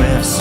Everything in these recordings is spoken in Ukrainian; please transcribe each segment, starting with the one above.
Не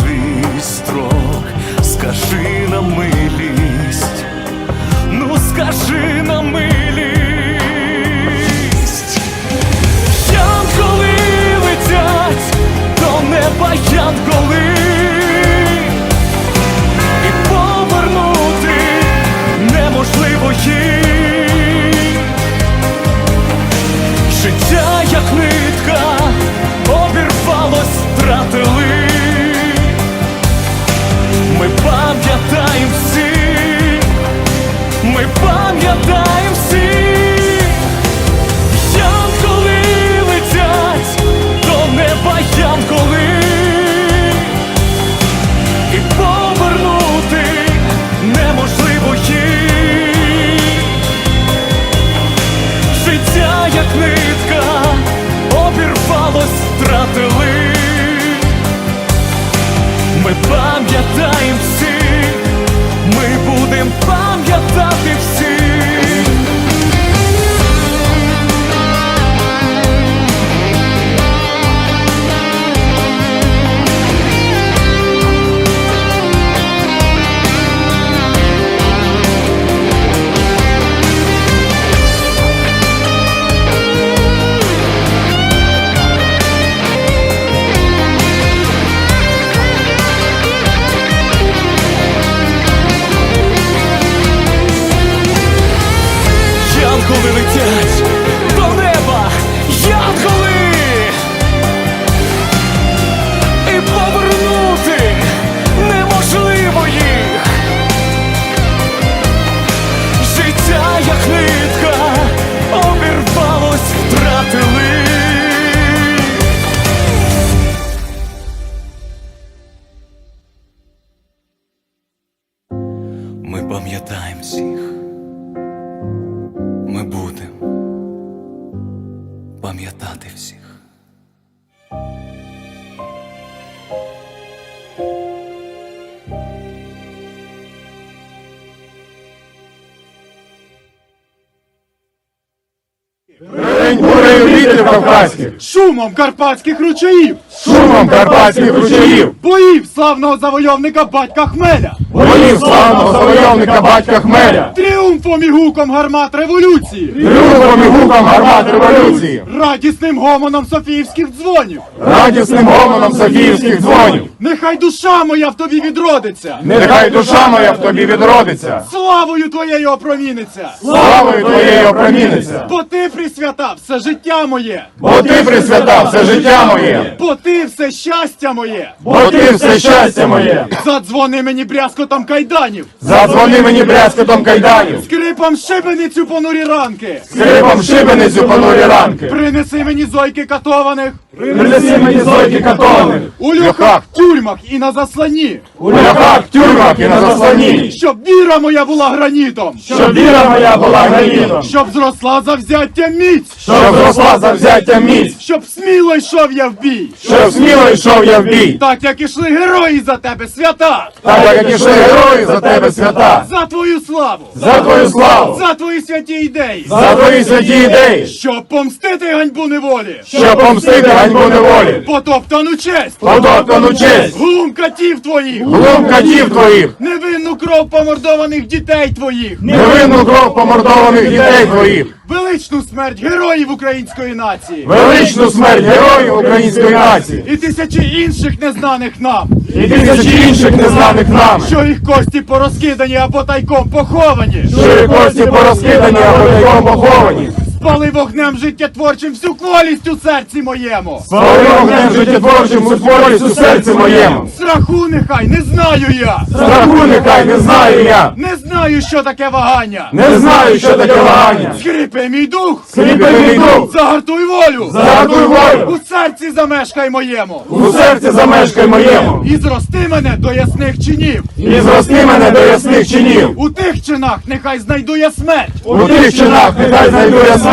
кавказьких, Шумом карпатських ручаїв, шумом карпатських ручаїв, боїв славного завойовника батька Хмеля, боїв славного завойовника батька Хмеля, тріумфом і гуком гармат революції, тріумфом і гуком гармат революції, радісним гомоном Софіївських дзвонів. радісним гомоном Софіївських дзвонів. Нехай душа моя в тобі відродиться, Нехай душа моя в тобі відродиться, славою твоєю опроміниться, славою твоєю опроміниться, бо ти присвята все життя моє, бо ти присвятав все життя моє, бо ти все щастя моє. бо ти все щастя моє. Задзвони мені брязкотом кайданів, Задзвони мені брязкотом кайданів, скрипом шибеницю понурі ранки, скрипом шибеницю понурі ранки. принеси мені зойки катованих, Принеси мені зойки катони. у льохах, тюрмах і на засланні, У ляхах, тюрмах і на заслоні. щоб віра моя була гранітом, Щоб віра моя була гранітом. щоб зросла завзяття міць, Щоб зросла завзяття міць. щоб сміло йшов я в бій, Щоб сміло йшов я в бій. так як ішли герої за тебе, свята, Так як ішли герої за тебе свята. за твою славу, За твою славу. за твої святі ідеї, За твої святі ідеї. щоб помстити ганьбу неволі, Щоб помстити ганьбу неволі. потоптану честь, Подоптану честь. глум катів твоїх, Глум катів твоїх. невинну кров помордованих дітей твоїх, Невинну кров помордованих дітей твоїх. величну смерть героїв української нації Величну смерть героїв української нації. і тисячі інших незнаних нам, І тисячі інших незнаних нами. що їх кості порозкидані або тайком поховані, Що і кості порозкидані або тайком поховані. Спали вогнем життєтворчим всю кволість у серці моєму. Слава вогнем життєтворчим сутворість у серці моєму. Страху нехай не знаю я, Страху нехай не знаю я. не знаю, що таке вагання. Не знаю, що таке вагання. Скріпи мій дух, Скріпи мій дух. загартуй волю, Загартуй волю. у серці замешкай моєму, У серці замешкай моєму. і зрости мене до ясних чинів. І зрости мене до ясних чинів. У тих чинах нехай знайду я смерть, У тих чинах нехай знайду я смерть.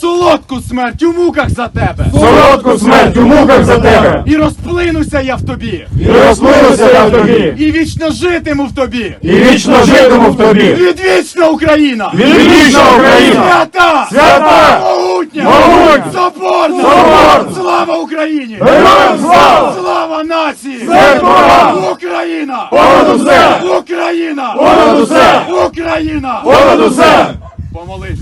Солодку смерть у муках за тебе. Солодку смерть у муках за тебе. І розплинуся я в тобі, І розплинуся я в тобі. і вічно житиму в тобі. І вічно житиму в тобі. Відвічна Україна! Відвічна Україна! Свята! Свята! Могутня! Могутня! Соборна! Соборна! Слава Україні! Героям слава! Слава нації! Смерть! Україна! Понад усе! Україна! Понад усе! Україна! Понад усе! Помолись!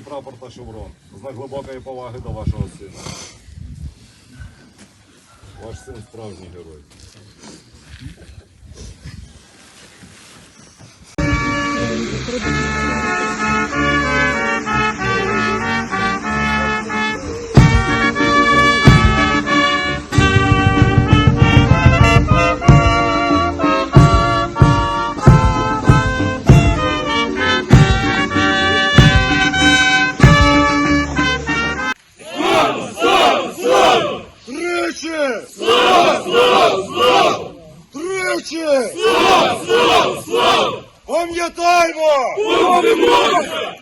і прапор та шеврон. Знак глибокої поваги до вашого сина. Ваш син справжній герой. Продолжение Помилуйся! Помилуйся!